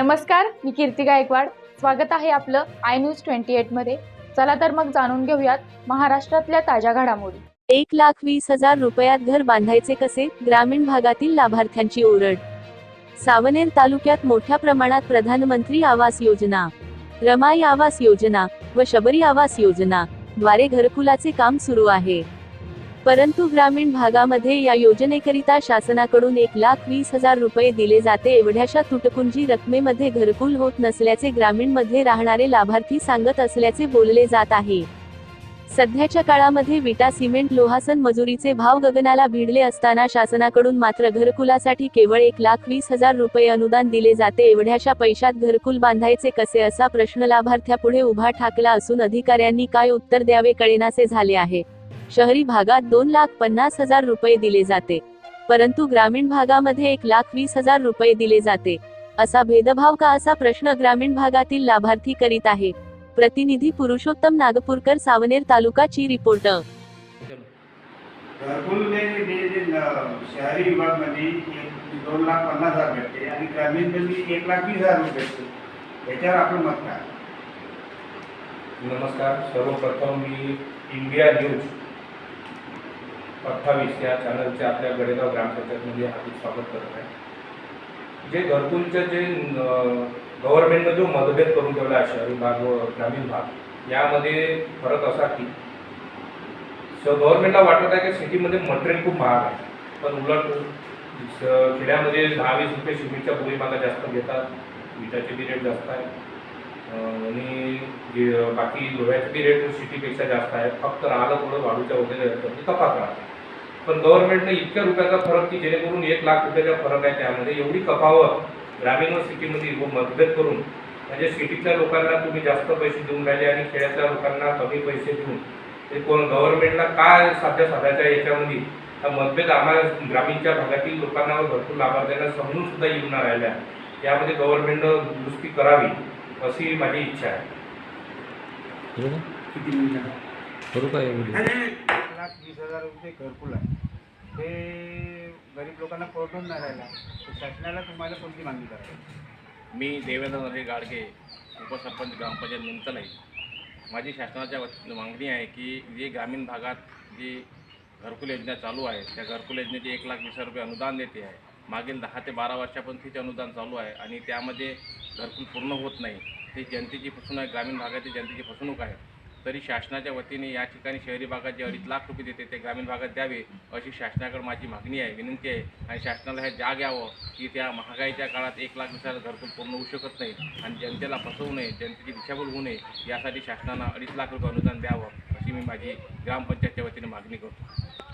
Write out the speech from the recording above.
नमस्कार मी कीर्ती गायकवाड. स्वागत आहे आपलं आय न्यूज ट्वेंटी एटमध्ये चला तर मग जाणून घेऊयात महाराष्ट्रातल्या ताज्या घडामोडी. एक लाख वीस हजार रुपयात घर बांधायचे कसे ग्रामीण भागातील लाभार्थ्यांची ओरड. सावनेर तालुक्यात मोठ्या प्रमाणात प्रधानमंत्री आवास योजना. रमाई आवास योजना व शबरी आवास योजना द्वारे घरकुलाचे काम सुरू आहे. परंतु ग्रामीण भागामध्ये या योजनेकरिता शासनाकडून एक लाख वीस हजार रुपये दिले जाते एवढ्याशा तुटपुंजी रकमेमध्ये घरकुल होत नसल्याचे ग्रामीणमध्ये राहणारे लाभार्थी सांगत असल्याचे बोलले जात आहे. सध्याच्या काळामध्ये विटा सिमेंट लोहासन मजुरीचे भाव गगनाला भिडले असताना शासनाकडून मात्र घरकुलासाठी केवळ एक लाख वीस हजार रुपये अनुदान दिले जाते एवढ्याशा पैशात घरकुल बांधायचे कसे असा प्रश्न लाभार्थ्यापुढे उभा ठाकला असून अधिकाऱ्यांनी काय उत्तर द्यावे कळेनासे झाले आहे. शहरी भागात दोन लाख पन्नास हजार रुपये दिले जाते. परंतु ग्रामीण भागामध्ये एक लाख वीस हजार रुपये दिले जाते. असा भेदभाव का असा प्रश्न ग्रामीण भागातील लाभार्थी करीत आहे? प्रतिनिधी पुरुषोत्तम नागपूरकर सावनेर तालुकाची रिपोर्टर. घरकुलने शहरी विभागमध्ये एक दोन लाख पन्नास हजार भेटते आणि ग्रामीणमध्ये एक लाख वीस हजार रुपये भेटते. याच्यावर आपलं मत काय? नमस्कार. सर्वप्रथम मी इंडिया न्यूज अठ्ठावीस या चॅनलचे आपल्या गडेगाव ग्रामपंचायतमध्ये हार्दिक स्वागत करत आहे. जे घरकुलचं जे गव्हर्नमेंटनं जो मतभेद करून ठेवला आहे शहरी भाग व ग्रामीण भाग यामध्ये फरक असा की स गव्हर्नमेंटला वाटत आहे की सिटीमध्ये मटेरियल खूप महाग आहे. पण उलट स- खेड्यामध्ये दहा वीस रुपये सिमेंटच्या पोळी मागा जास्त घेतात विटाचे बी रेट जास्त आहे. आणि बाकी लोह्याचे बी रेट सिटीपेक्षा जास्त आहे. फक्त राहिलं थोडं वाढूच्या वगैरे तपास राहते. पण गव्हर्नमेंटने इतक्या रुपयाचा फरक की जेणेकरून एक लाख रुपयाचा फरक आहे त्यामध्ये. एवढी कपावत ग्रामीण व सिटीमध्ये व मतभेद करून म्हणजे सिटीतल्या लोकांना तुम्ही जास्त पैसे देऊन राहिले आणि खेड्यातल्या लोकांना कमी पैसे देऊन ते कोण गव्हर्नमेंटला काय साध्य साधायचं आहे याच्यामध्ये? हा मतभेद आम्हाला ग्रामीणच्या भागातील लोकांना व भरपूर लाभार्थ्यांना समजून सुद्धा येऊन राहिल्या यामध्ये गव्हर्नमेंटनं दुरुस्ती करावी अशी माझी इच्छा आहे. किती मिनिटं? लाख वीस हजार रुपये घरकुल आहे. ते गरीब लोकांना परवडून नाही राहिला. तर शासनाला तुम्हाला कोणती मागणी करायची मी देवेंद्र नरे गाडगे उपसरपंच ग्रामपंचायत निमतलाई माझी शासनाच्या मागणी आहे की जे ग्रामीण भागात जी घरकुल योजना चालू आहे त्या घरकुल योजनेची एक लाख वीस हजार रुपये अनुदान देते आहे. मागील दहा ते बारा वर्षापासून तिचे अनुदान चालू आहे आणि त्यामध्ये घरकुल पूर्ण होत नाही. ती जनतेची फसवणूक आहे ग्रामीण भागातील जनतेची फसवणूक आहे. तरी शासनाच्या वतीने या ठिकाणी शहरी भागात जे अडीच लाख रुपये देते ते ग्रामीण भागात द्यावे अशी शासनाकडे माझी मागणी आहे विनंती आहे. आणि शासनाला हे जाग यावं की त्या महागाईच्या काळात एक लाख वीस घरकुल पूर्ण होऊ शकत नाही आणि जनतेला फसवू नये जनतेची दिशाभूल होऊ नये यासाठी शासनानं अडीच लाख रुपये अनुदान द्यावं अशी मी माझी ग्रामपंचायतच्या वतीने मागणी करतो.